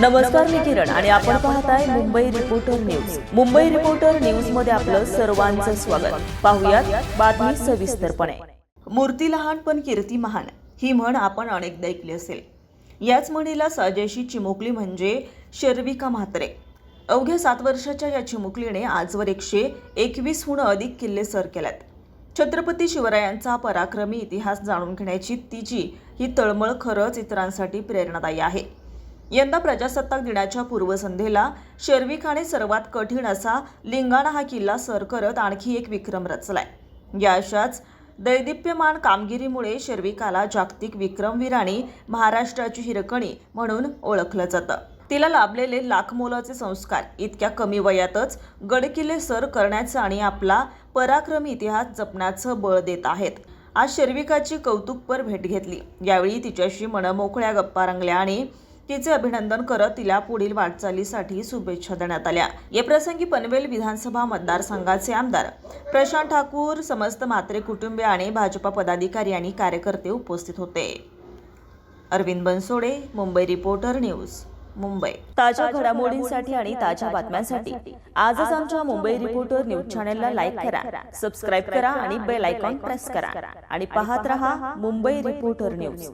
नमस्कार मी किरण आणि आपण पाहताय Mumbai reporter news Mumbai reporter न्यूजमध्ये आपलं सर्वांचं स्वागत. पाहुयात बातमी सविस्तरपणे. मूर्ती लहान पण कीर्ती महान ही म्हण आपण अनेकदा ऐकली असेल. याच म्हणीला साजेशी चिमुकली म्हणजे शर्विका म्हात्रे. अवघ्या सात वर्षाच्या या चिमुकलीने आजवर एकशे एकवीसहून अधिक किल्ले सर केल्यात. छत्रपती शिवरायांचा पराक्रमी इतिहास जाणून घेण्याची तिची ही तळमळ खरंच इतरांसाठी प्रेरणादायी आहे. यंदा प्रजासत्ताक दिनाच्या पूर्वसंध्येला शर्विकाने सर्वात कठीण असा लिंगाणा हा किल्ला सर करत आणखी एक विक्रम रचलाय. या अशाच दैदिप्यमान कामगिरीमुळे शर्विकाला जागतिक विक्रमवीराणी महाराष्ट्राची हिरकणी म्हणून ओळखलं जातं. तिला लाभलेले लाखमोलाचे संस्कार इतक्या कमी वयातच गडकिल्ले सर करण्याचं आणि आपला पराक्रमी इतिहास जपण्याचं बळ देत आहेत. आज शर्विकाची कौतुकपर भेट घेतली. यावेळी तिच्याशी मनमोकळ्या गप्पा रंगल्या आणि तिचे अभिनंदन करत तिला पुढील वाटचालीसाठी शुभेच्छा देण्यात आल्या. या प्रसंगी पनवेल विधानसभा मतदारसंघाचे आमदार प्रशांत ठाकूर समस्त म्हात्रे कुटुंबीय आणि भाजपा पदाधिकारी आणि कार्यकर्ते उपस्थित होते. Arvind Bansode Mumbai reporter news Mumbai. ताज्या घडामोडींसाठी आणि ताज्या बातम्यांसाठी आजच आमच्या मुंबई रिपोर्टर न्यूज चॅनलला लाईक करा सबस्क्राईब करा आणि बेल आयकॉन प्रेस करा. आणि पाहत रहा मुंबई रिपोर्टर न्यूज.